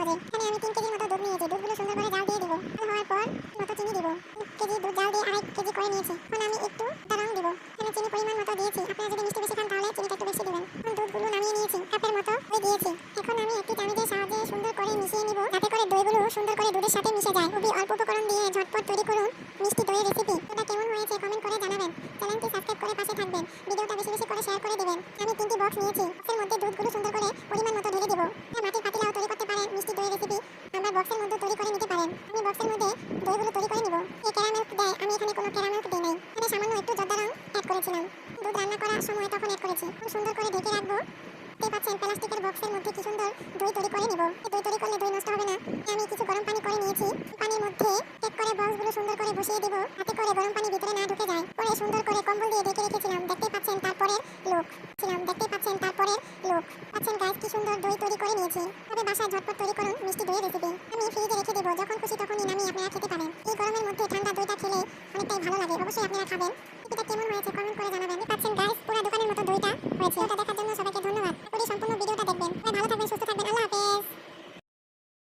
সহজে এখানে আমি তিন কেজির মতো দুধ নিয়েছি। দুধগুলো সুন্দর করে জাল দিয়ে দিব। হওয়ার পর মতো চিনি দিব। কেজি দুধ জাল দিয়ে আড়াই কেজি করে নিয়েছি। এখন আমি একটু রং দিব। এখানে চিনি পরিমাণ মতো দিয়েছি। আপনারা যদি মিষ্টি বেশি খান তাহলে চিনিটা একটু বেশি দিবেন। এখন দুধগুলো নামিয়ে নিয়েছি। কাপের মতো হয়ে দিয়েছি এখন আমি একটি চামচের সাহায্যে সুন্দর করে মিশিয়ে নিব। যাতে করে দইগুলো সুন্দর করে দুধের সাথে মিশে যায়। খুবই অল্প উপকরণ দিয়ে ঝটপট তৈরি করুন মিষ্টি দইয়ের রেসিপি ওটা কেমন হয়েছে কমেন্ট করে জানাবেন। চ্যানেলটি সাবস্ক্রাইব করে পাশে থাকবেন। ভিডিওটা বেশি বেশি করে শেয়ার করে দেবেন। আমি তিনটি বক্স নিয়েছি। বক্সের মধ্যে দুধগুলো সুন্দর করে পরিমাণ মতো আমরা বক্সের মধ্যে তৈরি করে নিতে পারেন। আমি বক্সের মধ্যে দইগুলো তৈরি করে নিব। এই ক্যারামেল দেয় আমি এখানে কোনো ক্যারামেল দিই নাই। এখানে সামান্য একটু জর্দা রং অ্যাড করেছিলাম। দুধ রান্না করার সময় তখন অ্যাড করেছি। খুব সুন্দর করে ঢেকে রাখব। দেখতে পাচ্ছেন প্লাস্টিকের বক্সের মধ্যে কি সুন্দর দই তৈরি করে নিব। এই দই তৈরি করলে দই নষ্ট হবে না। আমি কিছু গরম পানি করে নিয়েছি। পানির মধ্যে চেক করে বক্সগুলো সুন্দর করে বসিয়ে দেব। যাতে করে গরম পানি ভিতরে না ঢুকে যায়। পরে সুন্দর করে কম্বল দিয়ে ঢেকে রেখেছিলাম। দেখতে পাচ্ছেন তারপরের লোক ছিলাম, দেখতে পাচ্ছেন তারপরের লোক পাচ্ছেন গাছ কি সুন্দর দই তৈরি করে নিয়েছি। বাসায় ঝটপট তৈরি করুন মিষ্টি দইয়ের রেসিপি আমি ফ্রিজে রেখে দেবো, যখন খুশি তখনই নামিয়ে আপনারা খেতে পারেন। এই গরমের মধ্যে ঠান্ডা দইটা খেলে অনেকটাই ভালো লাগে, অবশ্যই আপনারা খাবেন। এটা কেমন হয়েছে কমেন্ট করে জানাবেন। পাচ্ছেন গাইস